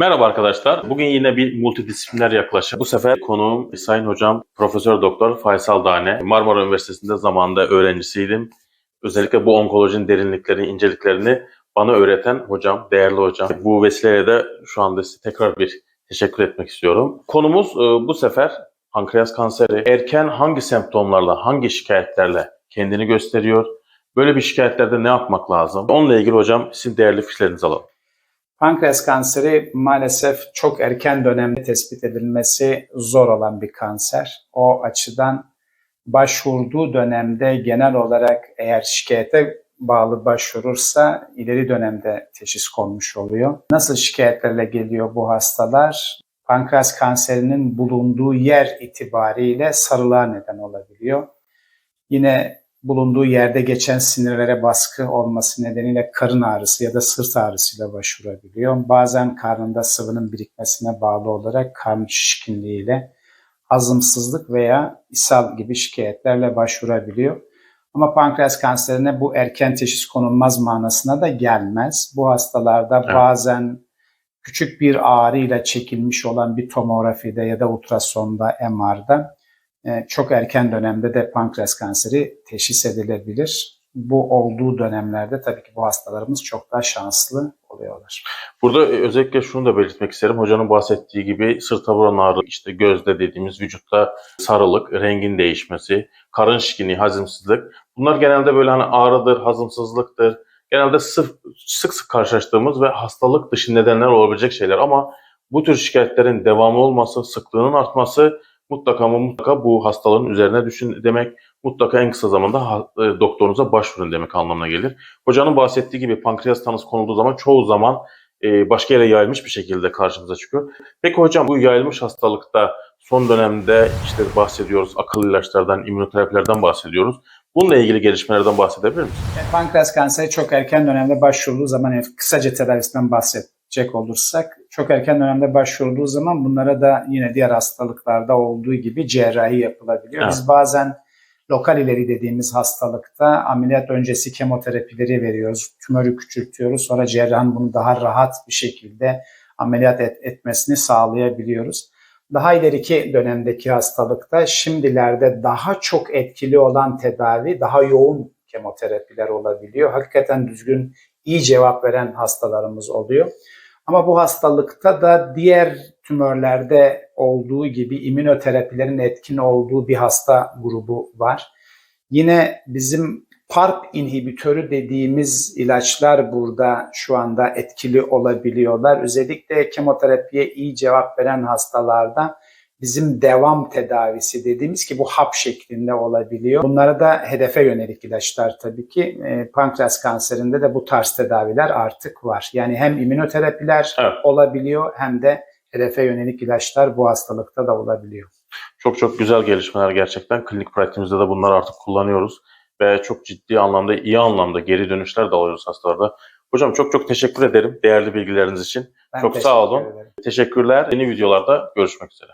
Merhaba arkadaşlar. Bugün yine bir multidisipliner yaklaşım. Bu sefer konuğum Sayın Hocam Profesör Doktor Faysal Dane. Marmara Üniversitesi'nde zamanında öğrencisiydim. Özellikle bu onkolojinin derinliklerini, inceliklerini bana öğreten hocam, değerli hocam. Bu vesileyle de şu anda size tekrar bir teşekkür etmek istiyorum. Konumuz e, bu sefer pankreas kanseri. Erken hangi semptomlarla, hangi şikayetlerle kendini gösteriyor? Böyle bir şikayetlerde ne yapmak lazım? Onunla ilgili hocam sizin değerli fikirlerinizi alalım. Pankreas kanseri maalesef çok erken dönemde tespit edilmesi zor olan bir kanser. O açıdan başvurduğu dönemde genel olarak eğer şikayete bağlı başvurursa ileri dönemde teşhis konmuş oluyor. Nasıl şikayetlerle geliyor bu hastalar? Pankreas kanserinin bulunduğu yer itibariyle sarılığa neden olabiliyor. Yine bulunduğu yerde geçen sinirlere baskı olması nedeniyle karın ağrısı ya da sırt ağrısıyla başvurabiliyor. Bazen karnında sıvının birikmesine bağlı olarak karın şişkinliğiyle hazımsızlık veya ishal gibi şikayetlerle başvurabiliyor. Ama pankreas kanserine bu erken teşhis konulmaz manasına da gelmez. Bu hastalarda Evet. bazen küçük bir ağrıyla çekilmiş olan bir tomografide ya da ultrasonda, MR'da çok erken dönemde de pankreas kanseri teşhis edilebilir. Bu olduğu dönemlerde tabii ki bu hastalarımız çok daha şanslı oluyorlar. Burada e, özellikle şunu da belirtmek isterim. Hocanın bahsettiği gibi sırta vuran ağrı, işte gözde dediğimiz vücutta sarılık, rengin değişmesi, karın şişkinliği, hazımsızlık. Bunlar genelde böyle hani ağrıdır, hazımsızlıktır. Genelde sık sık, sık karşılaştığımız ve hastalık dışı nedenler olabilecek şeyler ama bu tür şikayetlerin devamı olması, sıklığının artması mutlaka ama mutlaka bu hastalığın üzerine düşün demek. Mutlaka en kısa zamanda e, doktorunuza başvurun demek anlamına gelir. Hocanın bahsettiği gibi pankreas tanısı konulduğu zaman çoğu zaman e, başka yere yayılmış bir şekilde karşımıza çıkıyor. Peki hocam bu yayılmış hastalıkta son dönemde işte bahsediyoruz akıl ilaçlardan, immünoterapilerden bahsediyoruz. Bununla ilgili gelişmelerden bahsedebilir misiniz? Yani pankreas kanseri çok erken dönemde başvurduğu zaman kısaca tedavisinden bahsedecek olursak çok erken dönemde başvurduğu zaman bunlara da yine diğer hastalıklarda olduğu gibi cerrahi yapılabiliyor. Evet. Biz bazen lokal ileri dediğimiz hastalıkta ameliyat öncesi kemoterapileri veriyoruz. Tümörü küçültüyoruz. Sonra cerrahın bunu daha rahat bir şekilde ameliyat et- etmesini sağlayabiliyoruz. Daha ileriki dönemdeki hastalıkta şimdilerde daha çok etkili olan tedavi daha yoğun kemoterapiler olabiliyor. Hakikaten düzgün iyi cevap veren hastalarımız oluyor. Ama bu hastalıkta da diğer tümörlerde olduğu gibi immünoterapilerin etkin olduğu bir hasta grubu var. Yine bizim PARP inhibitörü dediğimiz ilaçlar burada şu anda etkili olabiliyorlar. Özellikle kemoterapiye iyi cevap veren hastalarda bizim devam tedavisi dediğimiz ki bu hap şeklinde olabiliyor. Bunlara da hedefe yönelik ilaçlar tabii ki. E, pankreas kanserinde de bu tarz tedaviler artık var. Yani hem immünoterapiler Evet. olabiliyor hem de hedefe yönelik ilaçlar bu hastalıkta da olabiliyor. Çok çok güzel gelişmeler gerçekten. Klinik pratiğimizde de bunları artık kullanıyoruz. Ve çok ciddi anlamda, iyi anlamda geri dönüşler de alıyoruz hastalarda. Hocam çok çok teşekkür ederim değerli bilgileriniz için. Ben Çok sağ olun. ederim. Teşekkürler. Yeni videolarda görüşmek üzere.